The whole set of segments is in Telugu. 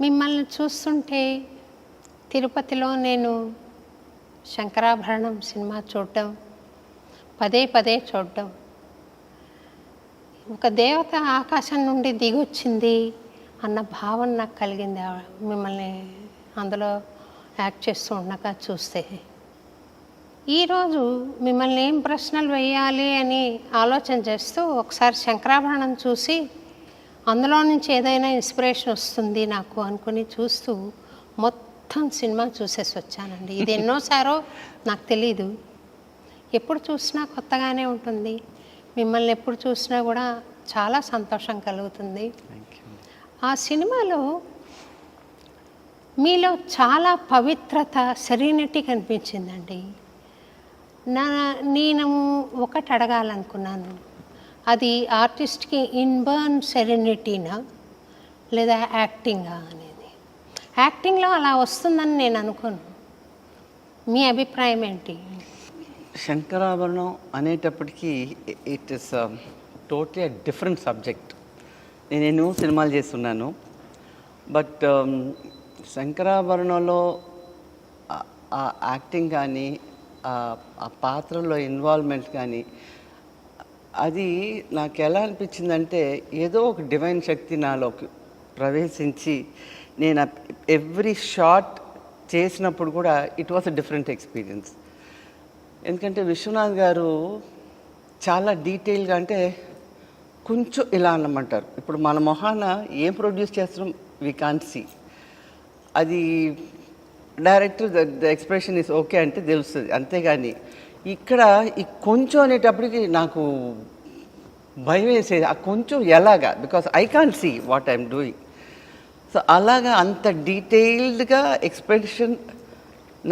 మిమ్మల్ని చూస్తుంటే తిరుపతిలో నేను శంకరాభరణం సినిమా చూడడం పదే పదే చూడడం. ఒక దేవత ఆకాశం నుండి దిగొచ్చింది అన్న భావన నాకు కలిగింది. మిమ్మల్ని అందులో యాక్ట్ చేస్తూ ఉండగా చూస్తే. ఈరోజు మిమ్మల్ని ఏం ప్రశ్నలు వేయాలి అని ఆలోచన చేస్తూ ఒకసారి శంకరాభరణం చూసి అందులో నుంచి ఏదైనా ఇన్స్పిరేషన్ వస్తుంది నాకు అనుకుని చూస్తూ మొత్తం సినిమా చూసేసి వచ్చానండి. ఇది ఎన్నోసారో నాకు తెలీదు. ఎప్పుడు చూసినా కొత్తగానే ఉంటుంది. మిమ్మల్ని ఎప్పుడు చూసినా కూడా చాలా సంతోషం కలుగుతుంది. ఆ సినిమాలో మీలో చాలా పవిత్రత సెరీనిటీ కనిపించిందండి. నా నేను ఒకటి అడగాలనుకున్నాను. అది ఆర్టిస్ట్కి ఇన్బర్న్ సెరెనిటీనా లేదా యాక్టింగా అనేది? యాక్టింగ్లో అలా వస్తుందని నేను అనుకోను. మీ అభిప్రాయం ఏంటి? శంకరాభరణం అనేటప్పటికీ it is totally different subject. నేను ఎన్నో సినిమాలు చేస్తున్నాను. బట్ శంకరాభరణంలో ఆ- యాక్టింగ్ కానీ ఆ పాత్రలో ఇన్వాల్వ్మెంట్ కానీ అది నాకు ఎలా అనిపించిందంటే ఏదో ఒక డివైన్ శక్తి నాలోకి ప్రవేశించి నేను ఎవ్రీ షాట్ చేసినప్పుడు కూడా it was a different experience. ఎందుకంటే విశ్వనాథ్ గారు చాలా డీటెయిల్గా అంటే కొంచెం ఇలా అన్నమంటారు ఇప్పుడు మన మొహాన ఏం ప్రొడ్యూస్ చేస్తున్నాం వి కాన్ సీ అది director the expression is okay అంటే తెలుస్తుంది అంతేగాని ఇక్కడ ఈ కొంచెం అనేటప్పటికి నాకు భయం వేసేది. ఆ కొంచెం ఎలాగా? Because I can't see what I'm doing so అలాగా అంత డీటెయిల్డ్గా ఎక్స్ప్రెషన్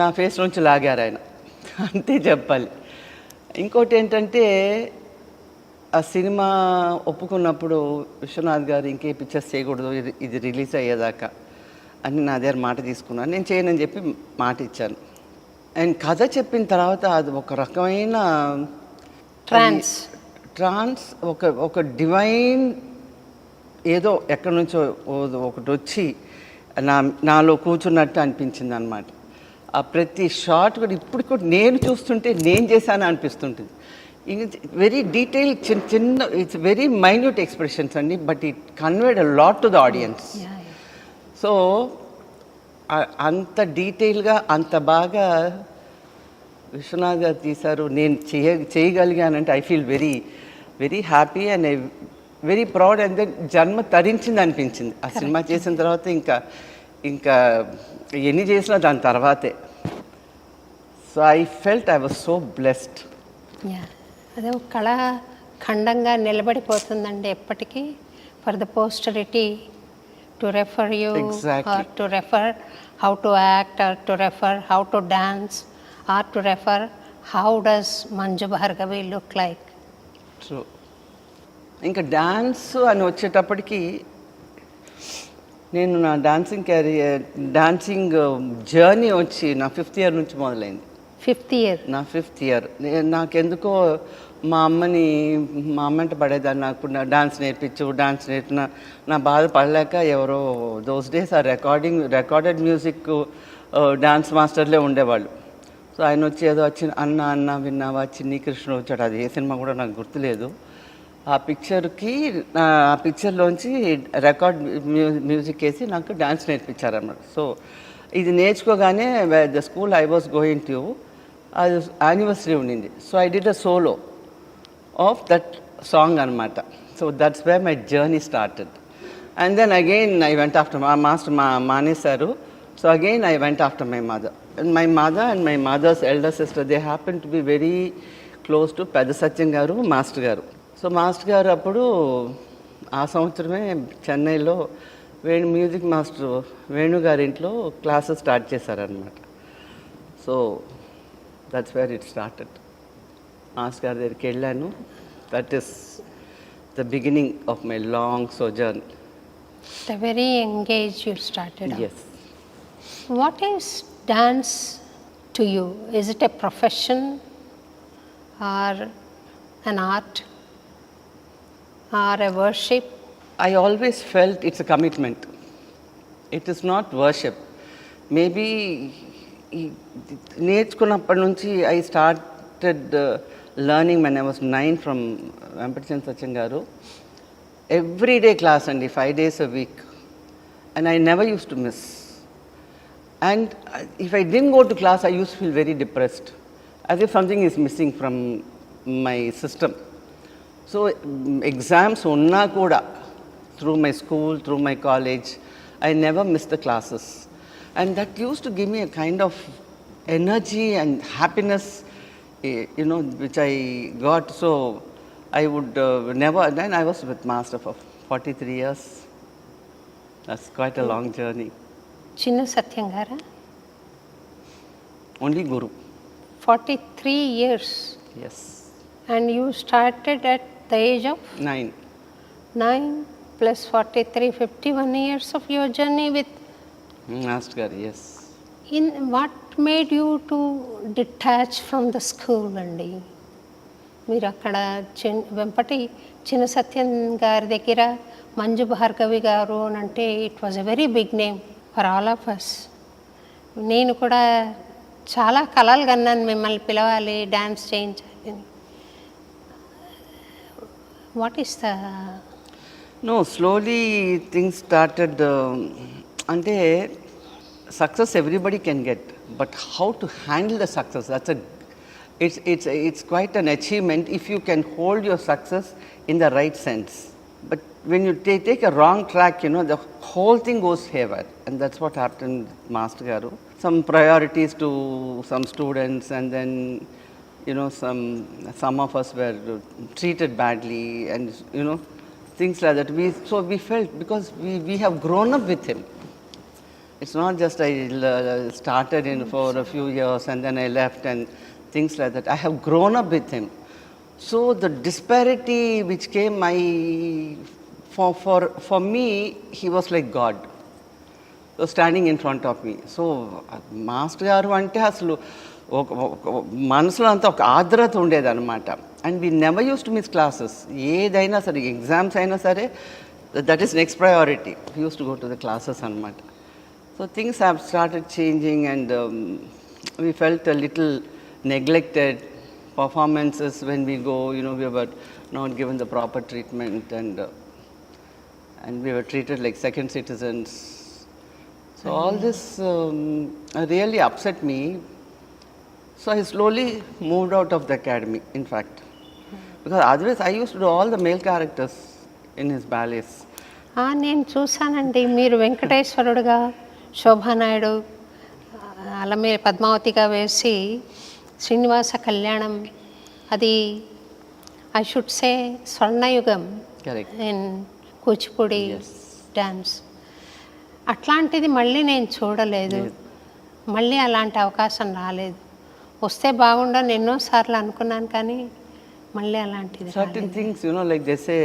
నా ఫేస్ నుంచి లాగారు ఆయన. అంతే చెప్పాలి. ఇంకోటి ఏంటంటే ఆ సినిమా ఒప్పుకున్నప్పుడు విశ్వనాథ్ గారు ఇంకే పిక్చర్స్ చేయకూడదు. ఇది ఇది రిలీజ్ అయ్యేదాకా అని నా దగ్గర మాట తీసుకున్నాను నేను చేయనని చెప్పి మాట ఇచ్చాను. అండ్ కథ చెప్పిన తర్వాత అది ఒక రకమైన ట్రాన్స్ ట్రాన్స్ ఒక ఒక డివైన్ ఏదో ఎక్కడి నుంచో ఒకటి వచ్చి నా నాలో కూర్చున్నట్టు అనిపించింది అనమాట ఆ ప్రతి షాట్ కూడా ఇప్పుడు కూడా నేను చూస్తుంటే నేను చేశాను అనిపిస్తుంటుంది. వెరీ డీటెయిల్ చిన్న చిన్న ఇట్స్ వెరీ మైన్యూట్ ఎక్స్ప్రెషన్స్ అండి but it conveyed a lot to the audience so అంత డీటెయిల్గా అంత బాగా విశ్వనాథ్ గారు తీశారు. నేను చేయ చేయగలిగానంటే I feel very very happy and I very proud and then జన్మ తరించింది అనిపించింది. ఆ సినిమా చేసిన తర్వాత ఇంకా ఇంకా ఎన్ని చేసినా దాని తర్వాతే. So I felt I was so blessed. Yeah. అదే ఒక కళ ఖండంగా నిలబడిపోతుందండి ఎప్పటికీ. For the posterity to refer you to refer how to act or to refer how to dance or to refer how does Manju Bhargavi look like so ఇంకా డ్యాన్స్ అని వచ్చేటప్పటికి నేను నా డాన్సింగ్ క్యారియర్ డాన్సింగ్ జర్నీ వచ్చి నా ఫిఫ్త్ ఇయర్ నుంచి మొదలైంది. ఫిఫ్త్ ఇయర్ నా ఫిఫ్త్ ఇయర్ నాకెందుకో మా అమ్మని మా అమ్మ అంటే పడేదాన్ని నాకు. డాన్స్ నేర్పించు డాన్స్ నేర్పిన నా బాధ పడలేక ఎవరో దోస్ డేస్ ఆ రికార్డింగ్ రికార్డెడ్ మ్యూజిక్ డాన్స్ మాస్టర్లే ఉండేవాళ్ళు. సో ఆయన వచ్చి ఏదో వచ్చిన అన్న అన్న విన్నావా? చిన్ని కృష్ణ వచ్చాడు. అది ఏ సినిమా కూడా నాకు గుర్తులేదు. ఆ పిక్చర్కి ఆ పిక్చర్లోంచి రికార్డ్ మ్యూజిక్ వేసి నాకు డాన్స్ నేర్పించారన్నమాట. సో ఇది నేర్చుకోగానే the school I was going to అది యానివర్సరీ ఉండింది. So I did a solo of that song అనమాట so that's way my journey started and then again I went after మా మాస్టర్ మా మానేశారు so again I went after my mother and my mother and my mother's elder sister they happen to be very close to పెద్ద సత్యం గారు మాస్టర్ గారు సో మాస్టర్ గారు అప్పుడు ఆ సంవత్సరమే చెన్నైలో వేణు మ్యూజిక్ మాస్టర్ వేణు గారింట్లో క్లాసెస్ స్టార్ట్ చేశారనమాట so that's where it started గారి దగ్గరికి వెళ్ళాను that is the beginning of my long sojourn the very engage you started as What is dance to you? Is it a profession or an art or a worship? I always felt it's a commitment. It is not worship maybe నేర్చుకున్నప్పటి నుంచి I started learning when I was nine from uh, Venkatachan Sachin Every day class only five days a week. And I never used to miss. And uh, if I didn't go to class, I used to feel very depressed, as if something is missing from my system. So, mm, exams onna koda through my school, through my college. I never missed the classes. And that used to give me a kind of energy and happiness you know, which I got. So I would uh, never, then I was with Master for 43 years. That's quite a mm. long journey. Chinnu Satyangara? Only Guru. 43 years? Yes. And you started at the age of? 9. 9 plus 43, 51 years of your journey with? Master, yes. In what made you to detach from the school అండి? మీరు అక్కడ చిన్ వెంపటి చిన్న సత్యం గారి దగ్గర మంజు భార్గవి గారు అని అంటే it was a very big name for all of us నేను కూడా చాలా కళలు కన్నాను మిమ్మల్ని పిలవాలి డ్యాన్స్ చేయించాలి what is the no slowly things started అంటే success everybody can get but how to handle the success? That's a it's it's it's quite an achievement if you can hold your success in the right sense. But when you ta- take a wrong track, you know the whole thing goes haywire, and that's what happened, with Master Garu. Some priorities to some students, and then you know some some of us were treated badly, and you know things like that. We so we felt because we we have grown up with him. It's not just I uh, started in for a few years and then I left and things like that. I have grown up with him. So the disparity which came, I for for for me, he was like God. So standing in front of me. So master గారు అంటే అసలు ఒక మనసులో అంతా ఒక ఆర్ద్రత ఉండేదన్నమాట and we never use to miss classes ఏదైనా సరే ఎగ్జామ్స్ అయినా సరే that is next priority use to go to the classes అనమాట So things have started changing and we felt a little neglected performances when we go you know we were not given the proper treatment and and we were treated like second citizens. So all this um, really upset me. So I slowly moved out of the academy, in fact, because otherwise I used to do all the male characters in his ballets. ఆ, నేను చూశానండి మీరు వెంకటేశ్వరుడుగా శోభానాయుడు అలమే పద్మావతిగా వేసి శ్రీనివాస కళ్యాణం అది ఐ షుడ్ సే స్వర్ణయుగం. ఇన్ కూచిపూడి. డ్యాన్స్ అట్లాంటిది మళ్ళీ నేను చూడలేదు మళ్ళీ అలాంటి అవకాశం రాలేదు వస్తే బాగుండని ఎన్నోసార్లు అనుకున్నాను కానీ మళ్ళీ అలాంటిది know, like they say,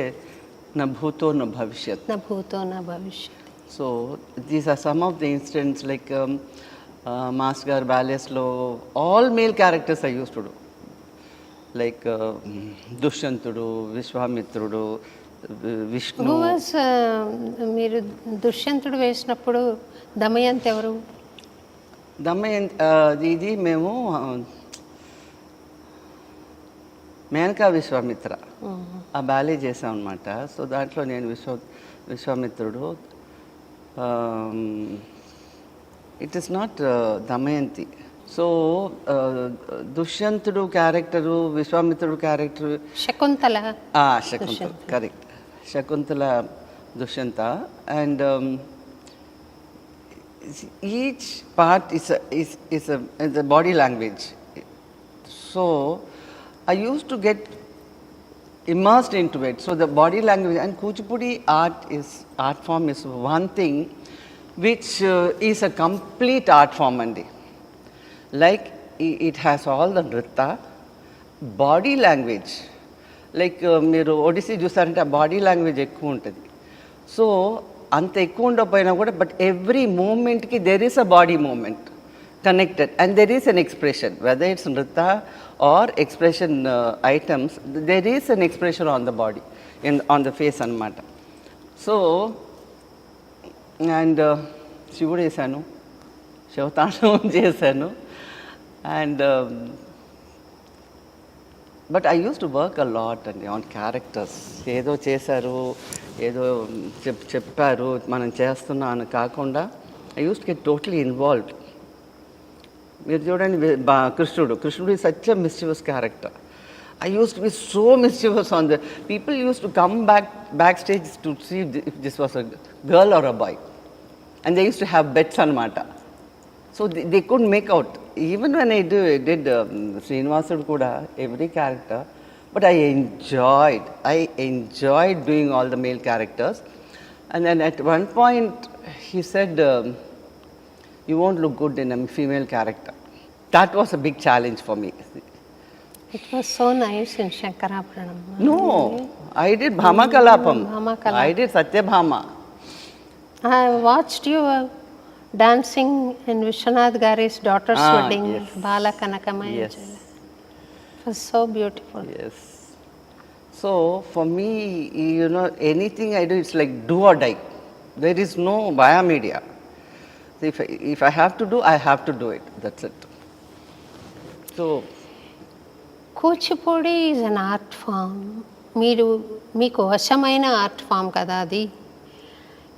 na bhuto na bhavishyat. నా భూతో నా భవిష్యత్ So these are some of the incidents like um, uh, Master ballets lo all male characters I used to do. Like uh, Dushyantudu, Vishwamitrudu, uh, Vishnu. Who was, uh, మీరు దుష్యంతుడు వేసినప్పుడు దమయంత్ ఎవరు దమయంత్ ఇది మేము uh, మేనకా విశ్వామిత్ర ఆ బ్యాలే చేసాం అనమాట సో దాంట్లో నేను విశ్వ విశ్వామిత్రుడు it is not Damayanti so దుష్యంతుడు character విశ్వామిత్రుడు character Shakuntala Shakuntala correct Shakuntala Dushyanta and each part is is is a, is a body language. So I used to get immersed into it. So the body language and Kuchipudi art is art form is one thing which uh, is a complete art form అండి like it has all the నృత్య బాడీ లాంగ్వేజ్ లైక్ మీరు ఒడిసీ చూసారంటే ఆ బాడీ లాంగ్వేజ్ ఎక్కువ ఉంటుంది. సో అంత ఎక్కువ ఉండకపోయినా కూడా but every మూమెంట్కి there is a body movement connected and there is an expression whether it's or expression items there is an expression on the body in on the face అనమాట సో అండ్ శివుడు వేసాను శివతాండవం చేశాను and but I use to work a lot అండి ఆన్ క్యారెక్టర్స్ ఏదో చేశారు ఏదో చెప్ చెప్పారు మనం చేస్తున్నా అని కాకుండా I use to get totally involved మీరు చూడండి వి- బా- కృష్ణుడు కృష్ణుడు is such a mischievous character I used to be so mischievous on the people used to come back back stage to see if this was a girl or a boy and they used to have bets అనమాట so they could make out even when I do did శ్రీనివాసుడు కూడా every character but I enjoyed I enjoyed doing all the male characters and then at one point he said you won't look good in a female character. That was a big challenge for me. It was so nice in Shankarapranam. No, I did Bhama mm, Kalapam. Bhama Kalapam. I did Satya Bhama. I watched you uh, dancing in Vishwanath daughter's ah, wedding, yes. Bala Kanakamaya. Yes. It was so beautiful. Yes. So for me, you know, anything I do, it's like do or die. There is no via media. I, if I have to do, I have to do it. That's it. So Kuchipudi is an art form మీరు మీకు వశమైన ఆర్ట్ ఫామ్ కదా అది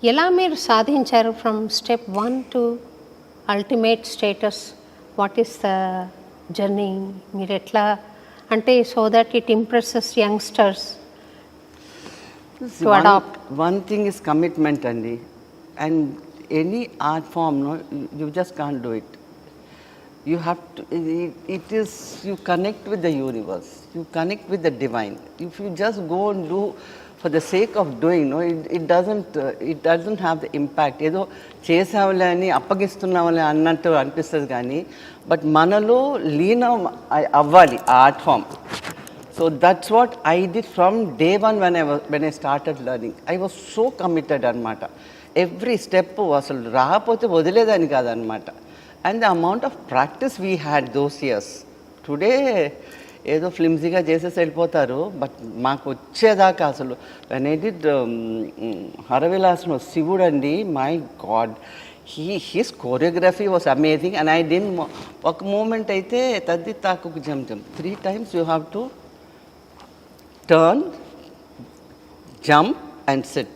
ఎలా మీరు సాధించారు from step one to ultimate status what is the journey మీరు ఎట్లా అంటే so that it impresses youngsters adopt. One thing is commitment, Andy. And any art form, no, you- you just can't do it. You have to, it, it is, you connect with the universe, you connect with the divine. If you just go and do for the sake of doing, no, it, it doesn't, uh, it doesn't have the impact. ఏదో చేసావులే అని అప్పగిస్తున్నావులే అన్నట్టు అనిపిస్తుంది కానీ బట్ మనలో లీనం అ- అవ్వాలి ఆ art form So that's what I did from day one when I was when I started learning. I was so committed అనమాట ఎవ్రీ స్టెప్ అసలు రాకపోతే వదిలేదని కాదనమాట and the amount of practice we had those years today ఏదో ఫ్లిమ్జీగా చేసేసి వెళ్ళిపోతారు బట్ మాకు వచ్చేదాకా అసలు వెన్ ఐ డిడ్ um, హరవిలాసను శివుడు అండి my god he his choreography was amazing and I did ఒక మూమెంట్ అయితే తద్ది తాకు జమ్ జమ్ three times you have to turn, jump, and sit.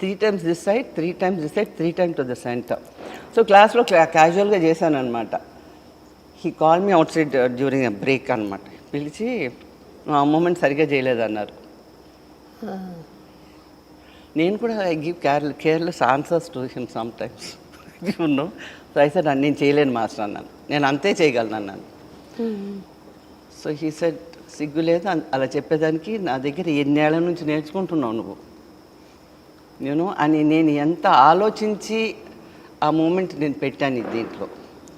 Three times this side, three times this side, three times to the center. So క్లాస్లో క్యాజువల్గా చేశాను అనమాట he call me outside during break అనమాట పిలిచి "నువ్వు ఆ మూమెంట్ సరిగ్గా చేయలేదన్నారు. నేను కూడా I give care careless answers to him some times no so I said నేను చేయలేను మాస్టర్ అన్నాను. నేను అంతే చేయగలను అన్నాను. సో హీ సెడ్ సిగ్గు లేదు. అన్- అలా చెప్పేదానికి నా దగ్గర ఎన్నేళ్ళ నుంచి నేర్చుకుంటున్నావు నువ్వు. నేను అని నేను ఎంత ఆలోచించి ఆ మూమెంట్ నేను పెట్టాను దీంట్లో.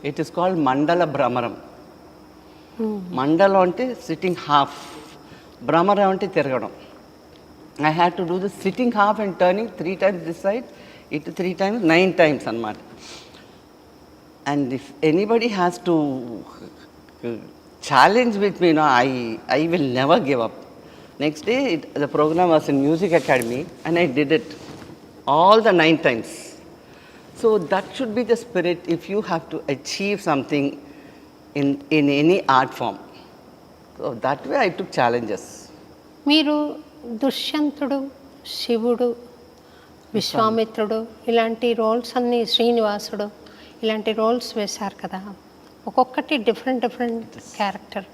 ఇట్ ఈస్ కాల్డ్ మండల భ్రమరం. మండలం అంటే సిట్టింగ్ హాఫ్ భ్రమరం అంటే తిరగడం. I had to do this sitting half and turning three times this side ఇటు త్రీ టైమ్స్ నైన్ టైమ్స్ అనమాట if anybody has to uh, challenge with me no I I will never give up next day the program was in music academy and I did it all the nine times so that should be the spirit if you have to achieve something in in any art form so that way I to challenges మీరు దుష్యంతుడు శివుడు విశ్వామిత్రుడు ఇలాంటి రోల్స్ అన్నీ శ్రీనివాసుడు ఇలాంటి రోల్స్ వేశారు కదా. ఒక్కొక్కటి డిఫరెంట్ డిఫరెంట్ క్యారెక్టర్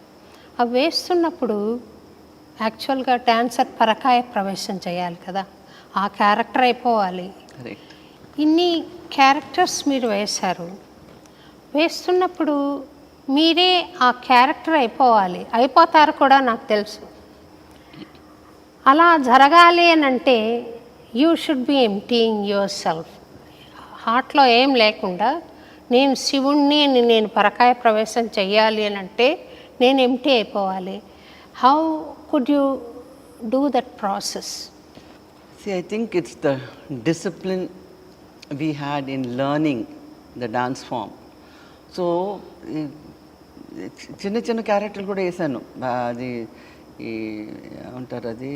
అవి వేస్తున్నప్పుడు యాక్చువల్గా డాన్సర్ పరకాయ ప్రవేశం చేయాలి కదా. ఆ క్యారెక్టర్ అయిపోవాలి. ఇన్ని క్యారెక్టర్స్ మీరు వేశారు. వేస్తున్నప్పుడు మీరే ఆ క్యారెక్టర్ అయిపోవాలి. అయిపోతారు కూడా నాకు తెలుసు. అలా జరగాలి అని అంటే you should be emptying yourself హార్ట్లో ఏం లేకుండా నేను శివుణ్ణి అని నేను పరకాయ ప్రవేశం చెయ్యాలి అని అంటే నేను ఎంటీ అయిపోవాలి. How could you do that process See, I think it's the discipline we had in learning the dance form. So చిన్న చిన్న క్యారెక్టర్లు కూడా వేసాను. అది ఈ ఏమంటారు అది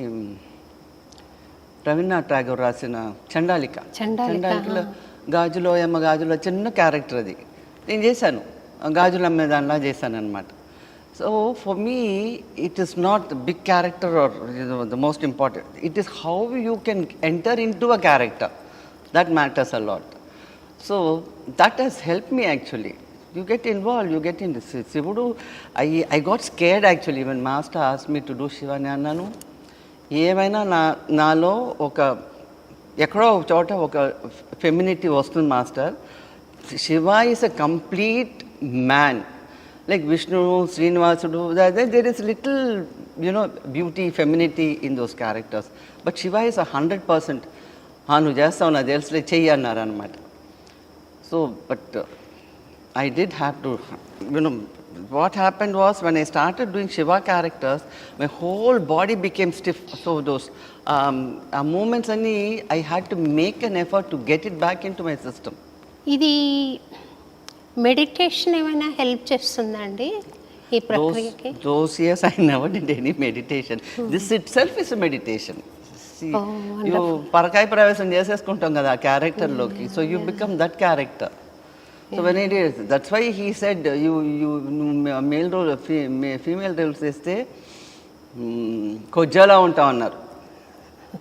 రవీంద్రనాథ్ ఠాగూర్ రాసిన చండాలిక చండాలిక, చండాలికలో గాజులో ఏమ గాజులో చిన్న క్యారెక్టర్ అది నేను చేశాను గాజులు అమ్మే దానిలా చేశాను అనమాట so for me it is not big character or the most important it is how you can enter into a character that matters a lot so that he's help me actually you get involve you get in శివుడు I I got scared actually even master as me to do శివాని అన్నాను ఏమైనా నా నాలో ఒక ఎక్కడో ఒక చోట ఒక ఫెమినిటీ వస్తుంది master. Shiva is a complete man like విష్ణువు శ్రీనివాసుడు there is little you know beauty femininity in those characters but Shiva is a hundred percent నువ్వు చేస్తావు నాకు తెలుసులే చెయ్యి అన్నారు అనమాట so but I did have to you know what happened was when I started doing Shiva characters, my whole body became stiff. So those um, uh, movements, only I had to make an effort to get it back into my system. ఇది మెడిటేషన్ ఏమైనా హెల్ప్ చేస్తుందా అండి ఈ Those, ప్రక్రియకి those years I never did any meditation. This itself is a meditation. See, Oh, you పరకాయ ప్రవేశం చేసేసుకుంటాం కదా ఆ క్యారెక్టర్లోకి so you become that character So when it is, that's why he said uh, you you male role uh, female, female roles చేస్తే కొజ్జాలా ఉంటాం అన్నారు.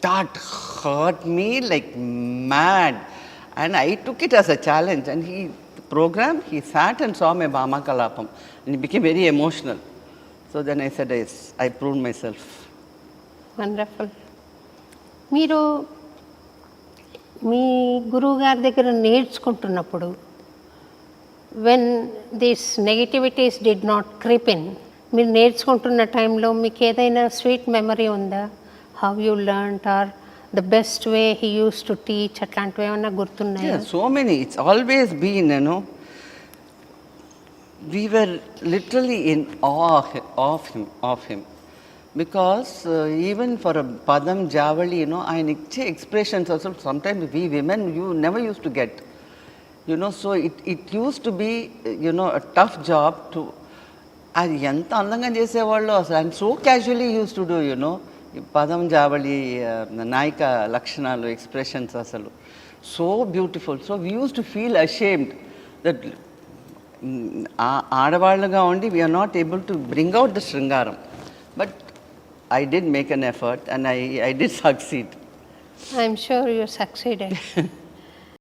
That hurt me like mad and I took it as a challenge and he program he sat and saw my Bhama Kalapam and he became very emotional so then I said I's I prove myself wonderful మీరు మీ గురువు గారి దగ్గర నేర్చుకుంటున్నప్పుడు when this negativities did not creep in మీరు నేర్చుకుంటున్న టైంలో మీకు ఏదైనా స్వీట్ మెమరీ ఉందా how you learn or the best way he used to teach అట్లాంటివి ఏమైనా గుర్తున్నాయా Yeah, so many. It's always been. We were literally in awe of him, of him. Because uh, even for a Padam Javali, you know, ఆయన expressions also sometimes we women you never used to get. You know, so it, it used to be, you know, a tough job to అది ఎంత అందంగా చేసేవాళ్ళు అసలు. And so casually used to do you know పదం జావళి నాయిక లక్షణాలు ఎక్స్ప్రెషన్స్ అసలు. So beautiful so we used to feel ashamed that ఆడవాళ్ళుగా ఉండి we are not able to bring out the shringaram. But I did make an effort and I I did succeed I'm sure you succeeded